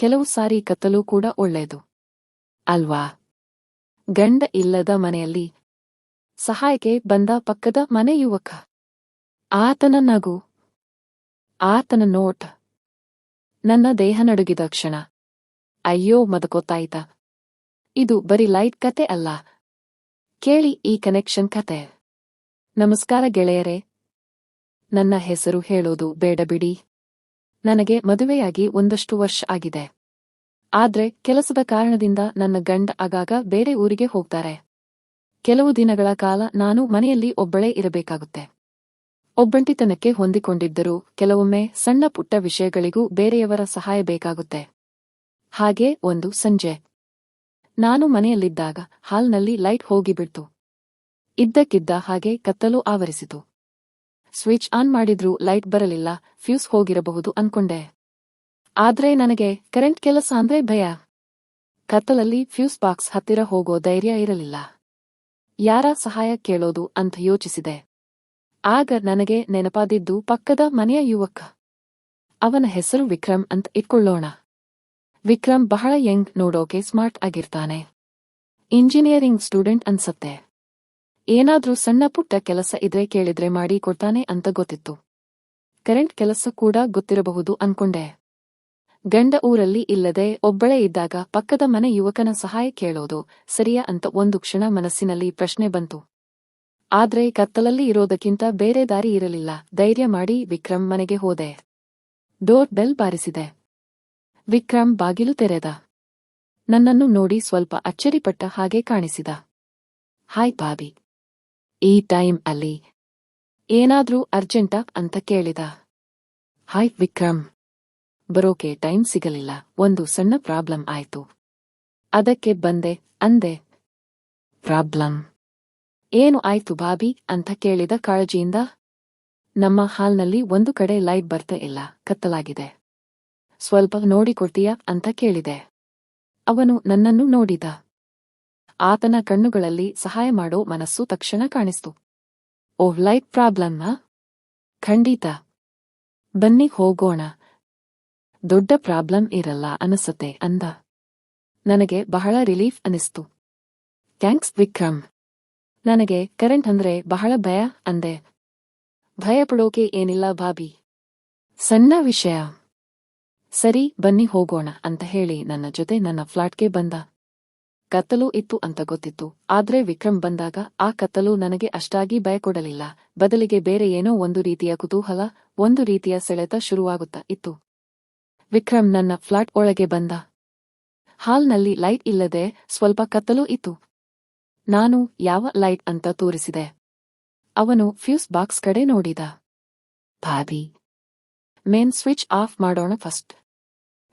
ಕೆಲವು ಸಾರಿ ಕತ್ತಲು ಕೂಡ ಒಳ್ಳೆಯದು. ಅಲ್ವಾ? ಗಂಡ ಇಲ್ಲದ ಮನೆಯಲ್ಲಿ ಸಹಾಯಕ್ಕೆ ಬಂದ ಪಕ್ಕದ ಮನೆ ಯುವಕ. ಆತನ ನಗು. ಆತನ ನೋಟ. ನನ್ನ ದೇಹ ನಡುಗಿದ ಕ್ಷಣ. ಅಯ್ಯೋ, ಮದಕೊತ್ತಾಯ್ತ. ಇದು ಬರೀ ಲೈಟ್ ಕತೆ ಅಲ್ಲ. ಕೇಳಿ ಈ ಕನೆಕ್ಷನ್ ಕತೆ. ನಮಸ್ಕಾರ ಗೆಳೆಯರೇ. ನನ್ನ ಹೆಸರು ಹೇಳೋದು ಬೇಡ ಬಿಡಿ. ನನಗೆ ಮದುವೆಯಾಗಿ ಒಂದಷ್ಟು ವರ್ಷ ಆಗಿದೆ. ಆದ್ರೆ ಕೆಲಸದ ಕಾರಣದಿಂದ ನನ್ನ ಗಂಡ ಆಗಾಗ ಬೇರೆ ಊರಿಗೆ ಹೋಗ್ತಾರೆ. ಕೆಲವು ದಿನಗಳ ಕಾಲ ನಾನು ಮನೆಯಲ್ಲಿ ಒಬ್ಬಳೇ ಇರಬೇಕಾಗುತ್ತೆ. ಒಬ್ಬಂಟಿತನಕ್ಕೆ ಹೊಂದಿಕೊಂಡಿದ್ದರೂ ಕೆಲವೊಮ್ಮೆ ಸಣ್ಣ ಪುಟ್ಟ ವಿಷಯಗಳಿಗೂ ಬೇರೆಯವರ ಸಹಾಯ ಬೇಕಾಗುತ್ತೆ. ಹಾಗೆ ಒಂದು ಸಂಜೆ. ನಾನು ಮನೆಯಲ್ಲಿದ್ದಾಗ ಹಾಲ್ನಲ್ಲಿ ಲೈಟ್ ಹೋಗಿಬಿಡ್ತು. ಇದ್ದಕ್ಕಿದ್ದ ಹಾಗೆ ಕತ್ತಲು ಆವರಿಸಿತು. ಸ್ವಿಚ್ ಆನ್ ಮಾಡಿದ್ರೂ ಲೈಟ್ ಬರಲಿಲ್ಲ, ಫ್ಯೂಸ್ ಹೋಗಿರಬಹುದು ಅನ್ಕೊಂಡೆ. ಆದ್ರೆ ನನಗೆ ಕರೆಂಟ್ ಕೆಲಸ ಅಂದ್ರೆ ಭಯ. ಕತ್ತಲಲ್ಲಿ ಫ್ಯೂಸ್ ಬಾಕ್ಸ್ ಹತ್ತಿರ ಹೋಗೋ ಧೈರ್ಯ ಇರಲಿಲ್ಲ. ಯಾರ ಸಹಾಯ ಕೇಳೋದು ಅಂತ ಯೋಚಿಸಿದೆ. ಆಗ ನನಗೆ ನೆನಪಾದಿದ್ದು ಪಕ್ಕದ ಮನೆಯ ಯುವಕ. ಅವನ ಹೆಸರು ವಿಕ್ರಮ್ ಅಂತ ಇಟ್ಕೊಳ್ಳೋಣ. ವಿಕ್ರಮ್ ಬಹಳ ಯಂಗ್, ನೋಡೋಕೆ ಸ್ಮಾರ್ಟ್ ಆಗಿರ್ತಾನೆ. ಇಂಜಿನಿಯರಿಂಗ್ ಸ್ಟೂಡೆಂಟ್ ಅನ್ಸತ್ತೆ. ಏನಾದ್ರೂ ಸಣ್ಣ ಪುಟ್ಟ ಕೆಲಸ ಇದ್ರೆ ಕೇಳಿದ್ರೆ ಮಾಡಿ ಕೊಡ್ತಾನೆ ಅಂತ ಗೊತ್ತಿತ್ತು. ಕರೆಂಟ್ ಕೆಲಸ ಕೂಡ ಗೊತ್ತಿರಬಹುದು ಅನ್ಕೊಂಡೆ. ಗಂಡ ಊರಲ್ಲಿ ಇಲ್ಲದೆ ಒಬ್ಬಳೇ ಇದ್ದಾಗ ಪಕ್ಕದ ಮನೆ ಯುವಕನ ಸಹಾಯ ಕೇಳೋದು ಸರಿಯಾ ಅಂತ ಒಂದು ಕ್ಷಣ ಮನಸ್ಸಿನಲ್ಲಿ ಪ್ರಶ್ನೆ ಬಂತು. ಆದ್ರೆ ಕತ್ತಲಲ್ಲಿ ಇರೋದಕ್ಕಿಂತ ಬೇರೆ ದಾರಿ ಇರಲಿಲ್ಲ. ಧೈರ್ಯ ಮಾಡಿ ವಿಕ್ರಮ್ ಮನೆಗೆ ಹೋದೆ. Door bell ಬಾರಿಸಿದೆ. ವಿಕ್ರಮ್ ಬಾಗಿಲು ತೆರೆದ. ನನ್ನನ್ನು ನೋಡಿ ಸ್ವಲ್ಪ ಅಚ್ಚರಿಪಟ್ಟ ಹಾಗೆ ಕಾಣಿಸಿದ. ಹಾಯ್ ಬಾಬಿ ಈ ಟೈಮ್ ಅಲ್ಲಿ. ಏನಾದ್ರೂ ಅರ್ಜೆಂಟಾ ಅಂತ ಕೇಳಿದ. ಹಾಯ್ ವಿಕ್ರಮ್. ಬರೋಕೆ ಟೈಮ್ ಸಿಗಲಿಲ್ಲ. ಒಂದು ಸಣ್ಣ ಪ್ರಾಬ್ಲಮ್ ಆಯ್ತು. ಅದಕ್ಕೆ ಬಂದೆ, ಅಂದೆ. ಪ್ರಾಬ್ಲಮ್? ಏನು ಆಯ್ತು ಬಾಬಿ ಅಂತ ಕೇಳಿದ ಕಾಳಜಿಯಿಂದ. ನಮ್ಮ ಹಾಲ್ನಲ್ಲಿ ಒಂದು ಕಡೆ ಲೈಟ್ ಬರ್ತಾ ಇಲ್ಲ. ಕತ್ತಲಾಗಿದೆ. ಸ್ವಲ್ಪ ನೋಡಿಕೊಡ್ತೀಯಾ? ಅಂತ ಕೇಳಿದೆ. ಅವನು ನನ್ನನ್ನು ನೋಡಿದ. ಆತನ ಕಣ್ಣುಗಳಲ್ಲಿ ಸಹಾಯ ಮಾಡೋ ಮನಸ್ಸು ತಕ್ಷಣ ಕಾಣಿಸ್ತು. ಓಹ್, ಲೈಟ್ ಪ್ರಾಬ್ಲಮ್ಮ ಖಂಡಿತ. ಬನ್ನಿ ಹೋಗೋಣ. ದೊಡ್ಡ ಪ್ರಾಬ್ಲಮ್ ಇರಲ್ಲ ಅನಿಸತ್ತೆ ಅಂದ. ನನಗೆ ಬಹಳ ರಿಲೀಫ್ ಅನಿಸ್ತು. ಥ್ಯಾಂಕ್ಸ್, ವಿಕ್ರಮ್. ನನಗೆ ಕರೆಂಟ್ ಅಂದ್ರೆ ಬಹಳ ಭಯ ಅಂದೆ. ಭಯ ಪಡೋಕೆ ಏನಿಲ್ಲ ಬಾಬಿ ಸಣ್ಣ ವಿಷಯ. ಸರಿ, ಬನ್ನಿ ಹೋಗೋಣ ಅಂತ ಹೇಳಿ ನನ್ನ ಜೊತೆ ನನ್ನ ಫ್ಲಾಟ್ಗೆ ಬಂದ. ಕತ್ತಲು ಇತ್ತು ಅಂತ ಗೊತ್ತಿತ್ತು. ಆದ್ರೆ ವಿಕ್ರಮ್ ಬಂದಾಗ, ಆ ಕತ್ತಲು ನನಗೆ ಅಷ್ಟಾಗಿ ಭಯ ಕೊಡಲಿಲ್ಲ ಬದಲಿಗೆ ಬೇರೆ ಏನೋ ಒಂದು ರೀತಿಯ ಕುತೂಹಲ, ಒಂದು ರೀತಿಯ ಸೆಳೆತ ಶುರುವಾಗುತ್ತಾ ಇತ್ತು. ವಿಕ್ರಮ್ ನನ್ನ ಫ್ಲಾಟ್ ಒಳಗೆ ಬಂದ. ಹಾಲ್ನಲ್ಲಿ ಲೈಟ್ ಇಲ್ಲದೆ ಸ್ವಲ್ಪ ಕತ್ತಲು ಇತ್ತು. ನಾನು ಯಾವ ಲೈಟ್ ಅಂತ ತೋರಿಸಿದೆ? ಅವನು ಫ್ಯೂಸ್ ಬಾಕ್ಸ್ ಕಡೆ ನೋಡಿದ. ಭಾಬಿ, ಮೇನ್ ಸ್ವಿಚ್ ಆಫ್ ಮಾಡೋಣ ಫಸ್ಟ್.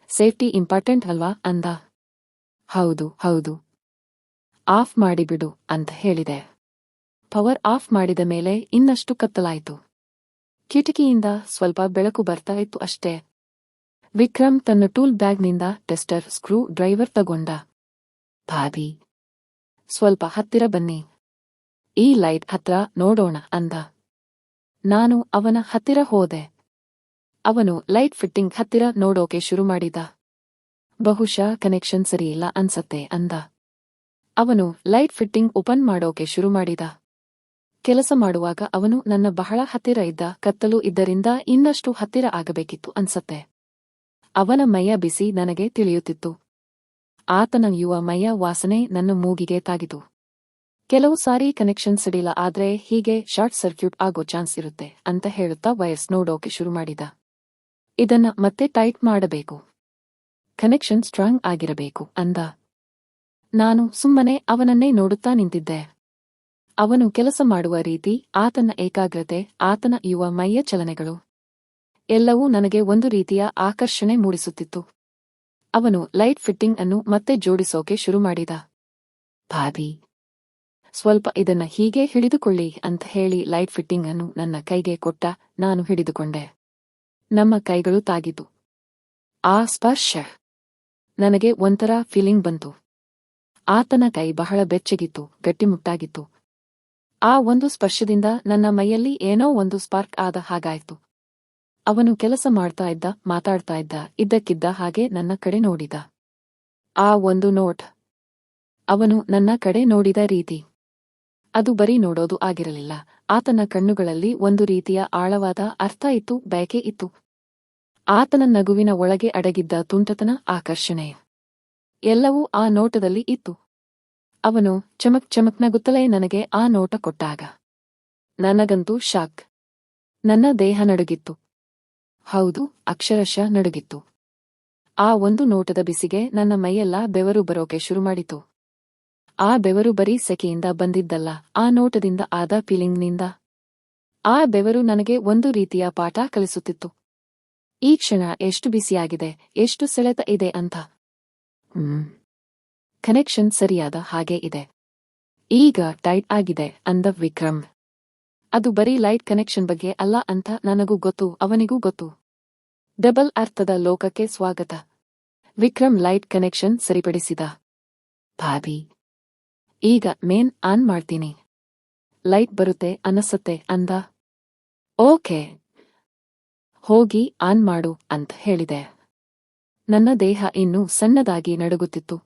ಸೇಫ್ಟಿ ಇಂಪಾರ್ಟೆಂಟ್ ಅಲ್ವಾ? ಅಂದ. ಹೌದು ಹೌದು. ಆಫ್ ಮಾಡಿಬಿಡು ಅಂತ ಹೇಳಿದೆ. ಪವರ್ ಆಫ್ ಮಾಡಿದ ಮೇಲೆ ಇನ್ನಷ್ಟು ಕತ್ತಲಾಯಿತು. ಕಿಟಕಿಯಿಂದ ಸ್ವಲ್ಪ ಬೆಳಕು ಬರ್ತಾ ಇತ್ತು ಅಷ್ಟೇ. ವಿಕ್ರಮ್ ತನ್ನ ಟೂಲ್ ಬ್ಯಾಗ್ನಿಂದ ಟೆಸ್ಟರ್ ಸ್ಕ್ರೂ ಡ್ರೈವರ್ ತಗೊಂಡ. ಭಾಬಿ, ಸ್ವಲ್ಪ ಹತ್ತಿರ ಬನ್ನಿ. ಈ ಲೈಟ್ ಹತ್ರ ನೋಡೋಣ ಅಂದ. ನಾನು ಅವನ ಹತ್ತಿರ ಹೋದೆ. ಅವನು ಲೈಟ್ ಫಿಟ್ಟಿಂಗ್ ಹತ್ತಿರ ನೋಡೋಕೆ ಶುರು ಮಾಡಿದ. ಬಹುಶಃ ಕನೆಕ್ಷನ್ ಸರಿಯಿಲ್ಲ ಅನ್ಸತ್ತೆ ಅಂದ. ಅವನು ಲೈಟ್ ಫಿಟ್ಟಿಂಗ್ ಓಪನ್ ಮಾಡೋಕೆ ಶುರು ಮಾಡಿದ. ಕೆಲಸ ಮಾಡುವಾಗ ಅವನು ನನ್ನ ಬಹಳ ಹತ್ತಿರ ಇದ್ದ ಕತ್ತಲು ಇದ್ದರಿಂದ ಇನ್ನಷ್ಟು ಹತ್ತಿರ ಆಗಬೇಕಿತ್ತು ಅನ್ಸತ್ತೆ. ಅವನ ಮೈಯ ಬಿಸಿ ನನಗೆ ತಿಳಿಯುತ್ತಿತ್ತು. ಆತನ ಯುವ ಮೈಯ ವಾಸನೆ ನನ್ನ ಮೂಗಿಗೆ ತಾಗಿತು. ಕೆಲವು ಸಾರಿ ಕನೆಕ್ಷನ್ ಸಡಿಲ ಆದ್ರೆ ಹೀಗೆ ಶಾರ್ಟ್ ಸರ್ಕ್ಯೂಟ್ ಆಗೋ ಚಾನ್ಸ್ ಇರುತ್ತೆ ಅಂತ ಹೇಳುತ್ತಾ ವಯಸ್ ನೋಡೋಕೆ ಶುರು ಮಾಡಿದ. ಇದನ್ನ ಮತ್ತೆ ಟೈಟ್ ಮಾಡಬೇಕು. ಕನೆಕ್ಷನ್ ಸ್ಟ್ರಾಂಗ್ ಆಗಿರಬೇಕು ಅಂದ. ನಾನು ಸುಮ್ಮನೆ ಅವನನ್ನೇ ನೋಡುತ್ತಾ ನಿಂತಿದ್ದೆ. ಅವನು ಕೆಲಸ ಮಾಡುವ ರೀತಿ ಆತನ ಏಕಾಗ್ರತೆ, ಆತನ ಯುವ ಮೈಯ ಚಲನೆಗಳು. ಎಲ್ಲವೂ ನನಗೆ ಒಂದು ರೀತಿಯ ಆಕರ್ಷಣೆ ಮೂಡಿಸುತ್ತಿತ್ತು. ಅವನು ಲೈಟ್ ಫಿಟ್ಟಿಂಗ್ ಅನ್ನು ಮತ್ತೆ ಜೋಡಿಸೋಕೆ ಶುರು ಮಾಡಿದ. ಭಾಬಿ, ಸ್ವಲ್ಪ ಇದನ್ನ ಹೀಗೆ ಹಿಡಿದುಕೊಳ್ಳಿ ಅಂತ ಹೇಳಿ ಲೈಟ್ ಫಿಟ್ಟಿಂಗ್ ಅನ್ನು ನನ್ನ ಕೈಗೆ ಕೊಟ್ಟ ನಾನು ಹಿಡಿದುಕೊಂಡೆ. ನಮ್ಮ ಕೈಗಳು ತಾಗಿತು ಆ ಸ್ಪರ್ಶ. ನನಗೆ ಒಂಥರ ಫೀಲಿಂಗ್ ಬಂತು. ಆತನ ಕೈ ಬಹಳ ಬೆಚ್ಚಗಿತ್ತು ಗಟ್ಟಿಮುಟ್ಟಾಗಿತ್ತು ಆ ಒಂದು ಸ್ಪರ್ಶದಿಂದ ನನ್ನ ಮೈಯಲ್ಲಿ ಏನೋ ಒಂದು ಸ್ಪಾರ್ಕ್ ಆದ ಹಾಗಾಯ್ತು. ಅವನು ಕೆಲಸ ಮಾಡ್ತಾ ಇದ್ದ, ಮಾತಾಡ್ತಾ ಇದ್ದ, ಇದ್ದಕ್ಕಿದ್ದ ಹಾಗೆ ನನ್ನ ಕಡೆ ನೋಡಿದ. ಆ ಒಂದು ನೋಟ್. ಅವನು ನನ್ನ ಕಡೆ ನೋಡಿದ ರೀತಿ. ಅದು ಬರೀ ನೋಡೋದು ಆಗಿರಲಿಲ್ಲ. ಆತನ ಕಣ್ಣುಗಳಲ್ಲಿ ಒಂದು ರೀತಿಯ ಆಳವಾದ ಅರ್ಥ ಇತ್ತು, ಬಯಕೆ ಇತ್ತು. ಆತನ ನಗುವಿನ ಒಳಗೆ ಅಡಗಿದ್ದ ತುಂಟತನ ಆಕರ್ಷಣೆ. ಎಲ್ಲವೂ ಆ ನೋಟದಲ್ಲಿ ಇತ್ತು. ಅವನು ಚಮಕ್ ಚಮಕ್ ನಗುತ್ತಲೇ ನನಗೆ ಆ ನೋಟ ಕೊಟ್ಟಾಗ. ನನಗಂತೂ ಶಾಕ್. ನನ್ನ ದೇಹ ನಡುಗಿತ್ತು. ಹೌದು, ಅಕ್ಷರಶಃ ನಡುಗಿತ್ತು. ಆ ಒಂದು ನೋಟದ ಬಿಸಿಗೆ ನನ್ನ ಮೈಯೆಲ್ಲ ಬೆವರು ಬರೋಕೆ ಶುರು ಮಾಡಿತು ಆ ಬೆವರು ಬರೀ ಸೆಕೆಯಿಂದ ಬಂದಿದ್ದಲ್ಲ, ಆ ನೋಟದಿಂದ ಆದ ಫೀಲಿಂಗ್ನಿಂದ. ಆ ಬೆವರು ನನಗೆ ಒಂದು ರೀತಿಯ ಪಾಠ ಕಲಿಸುತ್ತಿತ್ತು. ಈ ಕ್ಷಣ ಎಷ್ಟು ಬಿಸಿಯಾಗಿದೆ, ಎಷ್ಟು ಸೆಳೆತ ಇದೆ ಅಂತ. ಕನೆಕ್ಷನ್ ಸರಿಯಾದ ಹಾಗೆ ಇದೆ. ಈಗ ಟೈಟ್ ಆಗಿದೆ, ಅಂದ ವಿಕ್ರಮ್. ಅದು ಬರೀ ಲೈಟ್ ಕನೆಕ್ಷನ್ ಬಗ್ಗೆ ಅಲ್ಲ ಅಂತ ನನಗೂ ಗೊತ್ತು, ಅವನಿಗೂ ಗೊತ್ತು. ಡಬಲ್ ಅರ್ಥದ ಲೋಕಕ್ಕೆ ಸ್ವಾಗತ. ವಿಕ್ರಮ್ ಲೈಟ್ ಕನೆಕ್ಷನ್ ಸರಿಪಡಿಸಿದ. ಭಾಬಿ. ಈಗ ಮೇನ್ ಆನ್ ಮಾಡ್ತೀನಿ. ಲೈಟ್ ಬರುತ್ತೆ, ಅನಸತ್ತೆ, ಅಂದ. ಓಕೆ. ಹೋಗಿ ಆನ್ ಮಾಡು, ಅಂತ ಹೇಳಿದೆ. ನನ್ನ ದೇಹ ಇನ್ನೂ ಸಣ್ಣದಾಗಿ ನಡುಗುತ್ತಿತ್ತು.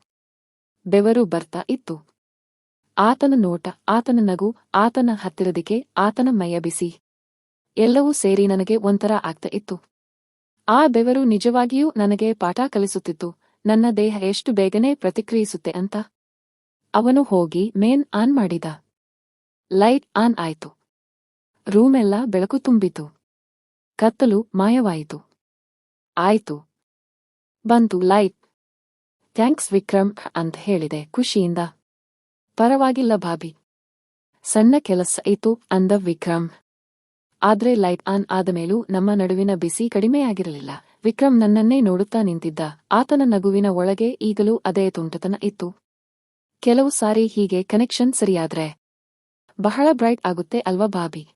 ಬೆವರು ಬರ್ತಾ ಇತ್ತು. ಆತನ ನೋಟ, ಆತನ ನಗು, ಆತನ ಹತ್ತಿರದಿಕೆ ಆತನ ಮೈಯ ಬಿಸಿ. ಎಲ್ಲವೂ ಸೇರಿ ನನಗೆ ಒಂಥರ ಆಗ್ತಾ ಇತ್ತು. ಆ ಬೆವರು ನಿಜವಾಗಿಯೂ ನನಗೆ ಪಾಠ ಕಲಿಸುತ್ತಿತ್ತು. ನನ್ನ ದೇಹ ಎಷ್ಟು ಬೇಗನೆ ಪ್ರತಿಕ್ರಿಯಿಸುತ್ತೆ ಅಂತ. ಅವನು ಹೋಗಿ ಮೇನ್ ಆನ್ ಮಾಡಿದ. ಲೈಟ್ ಆನ್ ಆಯ್ತು. ರೂಮೆಲ್ಲ ಬೆಳಕು ತುಂಬಿತು. ಕತ್ತಲು ಮಾಯವಾಯಿತು. ಆಯ್ತು. ಬಂತು ಲೈಟ್. ಥ್ಯಾಂಕ್ಸ್ ವಿಕ್ರಮ್ ಅಂತ ಹೇಳಿದೆ ಖುಷಿಯಿಂದ. ಪರವಾಗಿಲ್ಲ ಭಾಬಿ. ಸಣ್ಣ ಕೆಲಸ ಇತ್ತು ಅಂದ ವಿಕ್ರಮ್. ಆದ್ರೆ ಲೈಟ್ ಆನ್ ಆದಮೇಲೂ ನಮ್ಮ ನಡುವಿನ ಬಿಸಿ ಕಡಿಮೆಯಾಗಿರಲಿಲ್ಲ. ವಿಕ್ರಮ್ ನನ್ನನ್ನೇ ನೋಡುತ್ತಾ ನಿಂತಿದ್ದ. ಆತನ ನಗುವಿನ ಒಳಗೆ ಈಗಲೂ ಅದೇ ತುಂಟತನ ಇತ್ತು. ಕೆಲವು ಸಾರಿ ಹೀಗೆ ಕನೆಕ್ಷನ್ ಸರಿಯಾದ್ರೆ. ಬಹಳ ಬ್ರೈಟ್ ಆಗುತ್ತೆ ಅಲ್ವಾ ಬಾಬಿ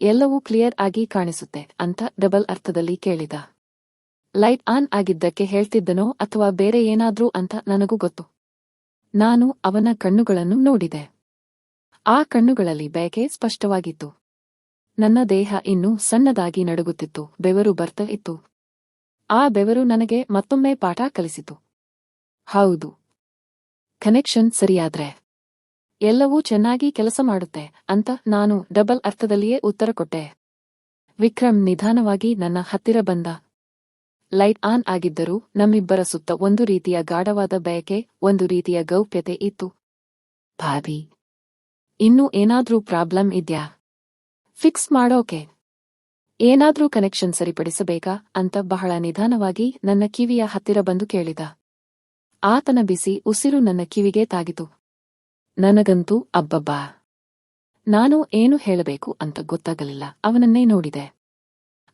ಎಲ್ಲವೂ ಕ್ಲಿಯರ್ ಆಗಿ ಕಾಣಿಸುತ್ತೆ ಅಂತ ಡಬಲ್ ಅರ್ಥದಲ್ಲಿ ಕೇಳಿದ. ಲೈಟ್ ಆನ್ ಆಗಿದ್ದಕ್ಕೆ ಹೇಳ್ತಿದ್ದನೋ ಅಥವಾ ಬೇರೆ ಏನಾದ್ರೂ ಅಂತ ನನಗೂ ಗೊತ್ತು. ನಾನು ಅವನ ಕಣ್ಣುಗಳನ್ನು ನೋಡಿದೆ. ಆ ಕಣ್ಣುಗಳಲ್ಲಿ ಬಯಕೆ ಸ್ಪಷ್ಟವಾಗಿತ್ತು. ನನ್ನ ದೇಹ ಇನ್ನೂ ಸಣ್ಣದಾಗಿ ನಡುಗುತ್ತಿತ್ತು, ಬೆವರು ಬರ್ತ ಇತ್ತು. ಆ ಬೆವರು ನನಗೆ ಮತ್ತೊಮ್ಮೆ ಪಾಠ ಕಲಿಸಿತು. ಹೌದು. ಕನೆಕ್ಷನ್ ಸರಿಯಾದ್ರೆ. ಎಲ್ಲವೂ ಚೆನ್ನಾಗಿ ಕೆಲಸ ಮಾಡುತ್ತೆ ಅಂತ ನಾನು ಡಬಲ್ ಅರ್ಥದಲ್ಲಿಯೇ ಉತ್ತರ ಕೊಟ್ಟೆ. ವಿಕ್ರಮ್ ನಿಧಾನವಾಗಿ ನನ್ನ ಹತ್ತಿರ ಬಂದ. ಲೈಟ್ ಆನ್ ಆಗಿದ್ದರೂ ನಮ್ಮಿಬ್ಬರ ಸುತ್ತ ಒಂದು ರೀತಿಯ ಗಾಢವಾದ ಬಯಕೆ, ಒಂದು ರೀತಿಯ ಗೌಪ್ಯತೆ ಇತ್ತು. ಭಾಬಿ, ಇನ್ನೂ ಏನಾದ್ರೂ ಪ್ರಾಬ್ಲಮ್ ಇದ್ಯಾ? ಫಿಕ್ಸ್ ಮಾಡೋಕೆ. ಏನಾದ್ರೂ ಕನೆಕ್ಷನ್ ಸರಿಪಡಿಸಬೇಕಾ ಅಂತ ಬಹಳ ನಿಧಾನವಾಗಿ ನನ್ನ ಕಿವಿಯ ಹತ್ತಿರ ಬಂದು ಕೇಳಿದ. ಆತನ ಬಿಸಿ ಉಸಿರು ನನ್ನ ಕಿವಿಗೆ ತಾಗಿತು. ನನಗಂತೂ ಅಬ್ಬಬ್ಬಾ. ನಾನು ಏನು ಹೇಳಬೇಕು ಅಂತ ಗೊತ್ತಾಗಲಿಲ್ಲ, ಅವನನ್ನೇ ನೋಡಿದೆ.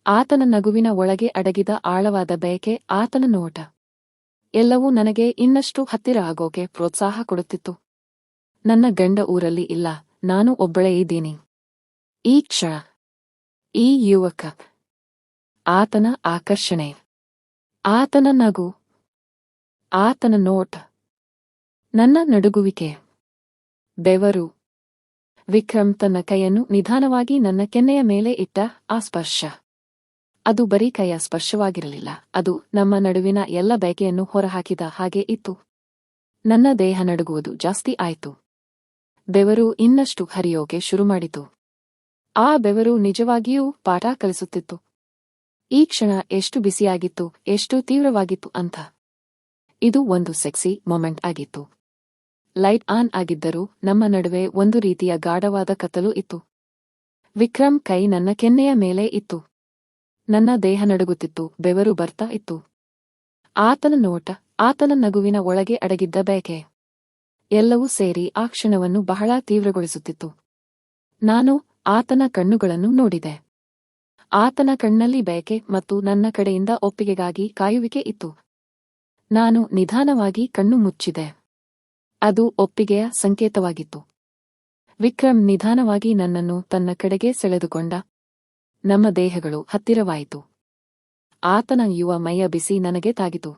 ಆತನ ನಗುವಿನ ಒಳಗೆ ಅಡಗಿದ ಆಳವಾದ ಬಯಕೆ ಆತನ ನೋಟ. ಎಲ್ಲವೂ ನನಗೆ ಇನ್ನಷ್ಟು ಹತ್ತಿರ ಆಗೋಕೆ ಪ್ರೋತ್ಸಾಹ ಕೊಡುತ್ತಿತ್ತು. ನನ್ನ ಗಂಡ ಊರಲ್ಲಿ ಇಲ್ಲ, ನಾನು ಒಬ್ಬಳೇ ಇದ್ದೀನಿ. ಈ ಕ್ಷಣ, ಈ ಯುವಕ, ಆತನ ಆಕರ್ಷಣೆ, ಆತನ ನಗು, ಆತನ ನೋಟ, ನನ್ನ ನಡುಗುವಿಕೆ, ಬೆವರು, ವಿಕ್ರಮ್ ತನ್ನ ಕೈಯನ್ನು ನಿಧಾನವಾಗಿ ನನ್ನ ಕೆನ್ನೆಯ ಮೇಲೆ ಇಟ್ಟ ಆ ಸ್ಪರ್ಶ. ಅದು ಬರೀ ಕೈಯ ಸ್ಪರ್ಶವಾಗಿರಲಿಲ್ಲ. ಅದು ನಮ್ಮ ನಡುವಿನ ಎಲ್ಲ ಬಯಕೆಯನ್ನು ಹೊರಹಾಕಿದ ಹಾಗೆ ಇತ್ತು. ನನ್ನ ದೇಹ ನಡುಗುವುದು ಜಾಸ್ತಿ ಆಯಿತು. ಬೆವರು ಇನ್ನಷ್ಟು ಹರಿಯೋಕೆ ಶುರುಮಾಡಿತು. ಆ ಬೆವರು ನಿಜವಾಗಿಯೂ ಪಾಠ ಕಲಿಸುತ್ತಿತ್ತು. ಈ ಕ್ಷಣ ಎಷ್ಟು ಬಿಸಿಯಾಗಿತ್ತು, ಎಷ್ಟು ತೀವ್ರವಾಗಿತ್ತು ಅಂತ. ಇದು ಒಂದು ಸೆಕ್ಸಿ ಮೊಮೆಂಟ್ ಆಗಿತ್ತು. ಲೈಟ್ ಆನ್ ಆಗಿದ್ದರೂ ನಮ್ಮ ನಡುವೆ ಒಂದು ರೀತಿಯ ಗಾಢವಾದ ಕತ್ತಲು ಇತ್ತು. ವಿಕ್ರಮ್ ಕೈ ನನ್ನ ಕೆನ್ನೆಯ ಮೇಲೆ ಇತ್ತು. ನನ್ನ ದೇಹ ನಡುಗುತ್ತಿತ್ತು, ಬೆವರು ಬರ್ತಾ ಇತ್ತು. ಆತನ ನೋಟ, ಆತನ ನಗುವಿನ ಒಳಗೆ ಅಡಗಿದ್ದ ಬಯಕೆ ಎಲ್ಲವೂ ಸೇರಿ ಆ ಕ್ಷಣವನ್ನು ಬಹಳ ತೀವ್ರಗೊಳಿಸುತ್ತಿತ್ತು. ನಾನು ಆತನ ಕಣ್ಣುಗಳನ್ನು ನೋಡಿದೆ. ಆತನ ಕಣ್ಣಲ್ಲಿ ಬಯಕೆ ಮತ್ತು ನನ್ನ ಕಡೆಯಿಂದ ಒಪ್ಪಿಗೆಗಾಗಿ ಕಾಯುವಿಕೆ ಇತ್ತು. ನಾನು ನಿಧಾನವಾಗಿ ಕಣ್ಣು ಮುಚ್ಚಿದೆ. ಅದು ಒಪ್ಪಿಗೆಯ ಸಂಕೇತವಾಗಿತ್ತು. ವಿಕ್ರಮ್ ನಿಧಾನವಾಗಿ ನನ್ನನ್ನು ತನ್ನ ಕಡೆಗೆ ಸೆಳೆದುಕೊಂಡ ನಮ್ಮ ದೇಹಗಳು ಹತ್ತಿರವಾಯಿತು. ಆತನ ಯುವ ಮೈಯ ಬಿಸಿ ನನಗೆ ತಾಗಿತು.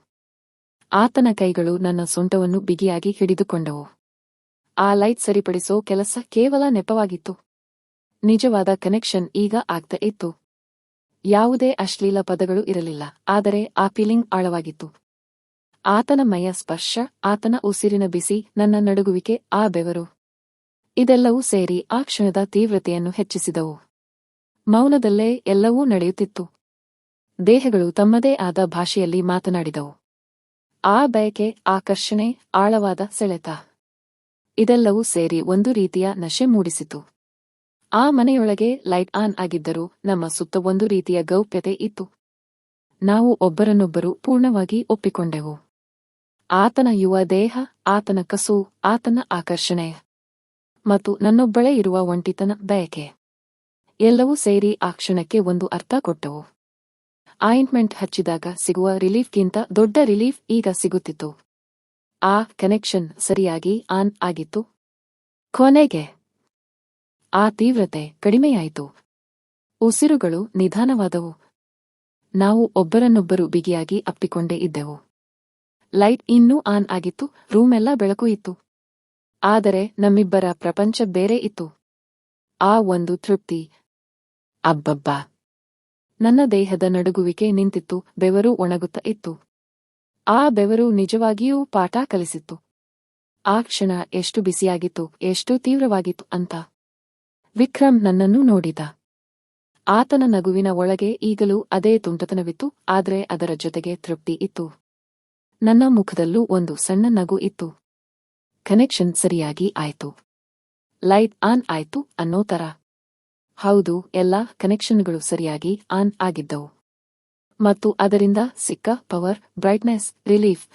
ಆತನ ಕೈಗಳು ನನ್ನ ಸೊಂಟವನ್ನು ಬಿಗಿಯಾಗಿ ಹಿಡಿದುಕೊಂಡವು. ಆ ಲೈಟ್ ಸರಿಪಡಿಸೋ ಕೆಲಸ ಕೇವಲ ನೆಪವಾಗಿತ್ತು. ನಿಜವಾದ ಕನೆಕ್ಷನ್ ಈಗ ಆಗ್ತಾ ಇತ್ತು. ಯಾವುದೇ ಅಶ್ಲೀಲ ಪದಗಳು ಇರಲಿಲ್ಲ, ಆದರೆ ಆ ಫೀಲಿಂಗ್ ಆಳವಾಗಿತ್ತು. ಆತನ ಮೈಯ ಸ್ಪರ್ಶ, ಆತನ ಉಸಿರಿನ ಬಿಸಿ, ನನ್ನ ನಡುಗುವಿಕೆ, ಆ ಬೆವರು. ಇದೆಲ್ಲವೂ ಸೇರಿ ಆ ಕ್ಷಣದ ತೀವ್ರತೆಯನ್ನು ಹೆಚ್ಚಿಸಿದವು. ಮೌನದಲ್ಲೇ ಎಲ್ಲವೂ ನಡೆಯುತ್ತಿತ್ತು. ದೇಹಗಳು ತಮ್ಮದೇ ಆದ ಭಾಷೆಯಲ್ಲಿ ಮಾತನಾಡಿದವು. ಆ ಬಯಕೆ, ಆಕರ್ಷಣೆ, ಆಳವಾದ ಸೆಳೆತ. ಇದೆಲ್ಲವೂ ಸೇರಿ ಒಂದು ರೀತಿಯ ನಶೆ ಮೂಡಿಸಿತು. ಆ ಮನೆಯೊಳಗೆ ಲೈಟ್ ಆನ್ ಆಗಿದ್ದರೂ ನಮ್ಮ ಸುತ್ತ ಒಂದು ರೀತಿಯ ಗೌಪ್ಯತೆ ಇತ್ತು. ನಾವು ಒಬ್ಬರನ್ನೊಬ್ಬರು ಪೂರ್ಣವಾಗಿ ಒಪ್ಪಿಕೊಂಡೆವು. ಆತನ ಯುವ ದೇಹ, ಆತನ ಕಸು, ಆತನ ಆಕರ್ಷಣೆ ಮತ್ತು ನನ್ನೊಬ್ಬಳೇ ಇರುವ ಒಂಟಿತನ ಬಯಕೆ. ಎಲ್ಲವೂ ಸೇರಿ ಆ ಕ್ಷಣಕ್ಕೆ ಒಂದು ಅರ್ಥ ಕೊಟ್ಟವು. ಆಯಿಂಟ್ಮೆಂಟ್ ಹಚ್ಚಿದಾಗ ಸಿಗುವ ರಿಲೀಫ್ಗಿಂತ ದೊಡ್ಡ ರಿಲೀಫ್ ಈಗ ಸಿಗುತ್ತಿತ್ತು. ಆ ಕನೆಕ್ಷನ್ ಸರಿಯಾಗಿ ಆನ್ ಆಗಿತ್ತು. ಕೊನೆಗೆ ಆ ತೀವ್ರತೆ ಕಡಿಮೆಯಾಯಿತು. ಉಸಿರುಗಳು ನಿಧಾನವಾದವು. ನಾವು ಒಬ್ಬರನ್ನೊಬ್ಬರು ಬಿಗಿಯಾಗಿ ಅಪ್ಪಿಕೊಂಡೇ ಇದ್ದೆವು. ಲೈಟ್ ಇನ್ನೂ ಆನ್ ಆಗಿತ್ತು, ರೂಮೆಲ್ಲ ಬೆಳಕು ಇತ್ತು. ಆದರೆ ನಮ್ಮಿಬ್ಬರ ಪ್ರಪಂಚ ಬೇರೆ ಇತ್ತು. ಆ ಒಂದು ತೃಪ್ತಿ ಅಬ್ಬಬ್ಬಾ. ನನ್ನ ದೇಹದ ನಡುಗುವಿಕೆ ನಿಂತಿತ್ತು, ಬೆವರು ಒಣಗುತ್ತ ಇತ್ತು. ಆ ಬೆವರು ನಿಜವಾಗಿಯೂ ಪಾಠ ಕಲಿಸಿತ್ತು. ಆ ಕ್ಷಣ ಎಷ್ಟು ಬಿಸಿಯಾಗಿತ್ತು, ಎಷ್ಟು ತೀವ್ರವಾಗಿತ್ತು ಅಂತ. ವಿಕ್ರಮ್ ನನ್ನನ್ನು ನೋಡಿದ. ಆತನ ನಗುವಿನ ಒಳಗೆ ಈಗಲೂ ಅದೇ ತುಂಟತನವಿತ್ತು, ಆದರೆ ಅದರ ಜೊತೆಗೆ ತೃಪ್ತಿ ಇತ್ತು. ನನ್ನ ಮುಖದಲ್ಲೂ ಒಂದು ಸಣ್ಣ ನಗು ಇತ್ತು. ಕನೆಕ್ಷನ್ ಸರಿಯಾಗಿ ಆಯ್ತು. ಲೈಟ್ ಆನ್ ಆಯ್ತು ಅನ್ನೋ ತರ. ಹೌದು, ಎಲ್ಲಾ ಕನೆಕ್ಷನ್ಗಳು ಸರಿಯಾಗಿ ಆನ್ ಆಗಿದ್ದವು. ಮತ್ತು ಅದರಿಂದ ಸಿಕ್ಕ ಪವರ್, ಬ್ರೈಟ್ನೆಸ್, ರಿಲೀಫ್.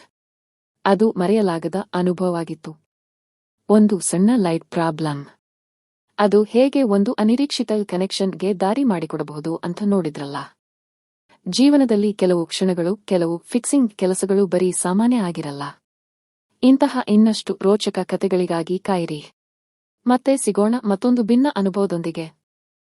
ಅದು ಮರೆಯಲಾಗದ ಅನುಭವವಾಗಿತ್ತು. ಒಂದು ಸಣ್ಣ ಲೈಟ್ ಪ್ರಾಬ್ಲಮ್. ಅದು ಹೇಗೆ ಒಂದು ಅನಿರೀಕ್ಷಿತ ಕನೆಕ್ಷನ್ಗೆ ದಾರಿ ಮಾಡಿಕೊಡಬಹುದು ಅಂತ ನೋಡಿದ್ರಲ್ಲ. ಜೀವನದಲ್ಲಿ ಕೆಲವು ಕ್ಷಣಗಳು, ಕೆಲವು ಫಿಕ್ಸಿಂಗ್ ಕೆಲಸಗಳು ಬರೀ ಸಾಮಾನ್ಯ ಆಗಿರಲ್ಲ. ಇಂತಹ ಇನ್ನಷ್ಟು ರೋಚಕ ಕತೆಗಳಿಗಾಗಿ ಕಾಯಿರಿ. ಮತ್ತೆ ಸಿಗೋಣ ಮತ್ತೊಂದು ಭಿನ್ನ ಅನುಭವದೊಂದಿಗೆ.